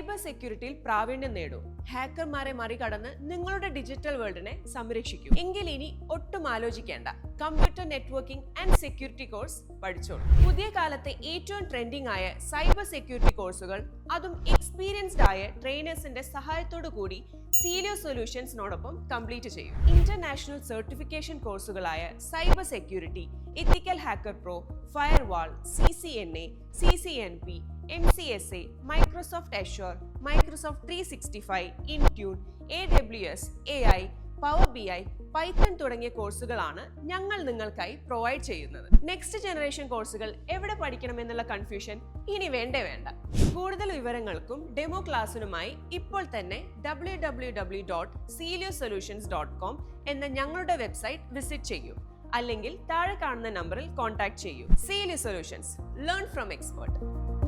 Cyber സെക്യൂരിറ്റിയിൽ പ്രാവീണ്യം നേടൂ. ഹാക്കർമാരെ മറികടന്ന് നിങ്ങളുടെ ഡിജിറ്റൽ വേൾഡിനെ സംരക്ഷിക്കൂ. എങ്കിൽ ഇനി ഒട്ടും ആലോചിക്കേണ്ട. Computer networking and security course പഠിച്ചോളൂ. പുതിയ കാലത്തെ ഏറ്റവും ട്രെൻഡിംഗ് ആയ സൈബർ സെക്യൂരിറ്റി കോഴ്സുകൾ അതും എക്സ്പീരിയൻസ്ഡ് ആയ ട്രെയിനേഴ്സിന്റെ സഹായത്തോടു കൂടി സീലിയോ സൊല്യൂഷൻസിനോടൊപ്പം കംപ്ലീറ്റ് ചെയ്യും. International certification കോഴ്സുകളായ cyber security ethical hacker pro firewall C C N A C C N P M C S A Microsoft Azure Microsoft three sixty five Intune A W S A I Power B I Python തുടങ്ങിയ കോഴ്സുകളാണ് ഞങ്ങൾ നിങ്ങൾക്കായി provide ചെയ്യുന്നത്. Next generation കോഴ്സുകൾ എവിടെ പഠിക്കണമെന്നുള്ള confusion ഇനി വേണ്ടേ വേണ്ട. കൂടുതൽ വിവരങ്ങൾക്കും ഡെമോ ക്ലാസ്സിനുമായി ഇപ്പോൾ തന്നെ W dot Zealio solutions dot com എന്ന ഞങ്ങളുടെ വെബ്സൈറ്റ് വിസിറ്റ് ചെയ്യൂ. അല്ലെങ്കിൽ താഴെ കാണുന്ന നമ്പറിൽ കോൺടാക്ട് ചെയ്യൂ. Zealio solutions learn from expert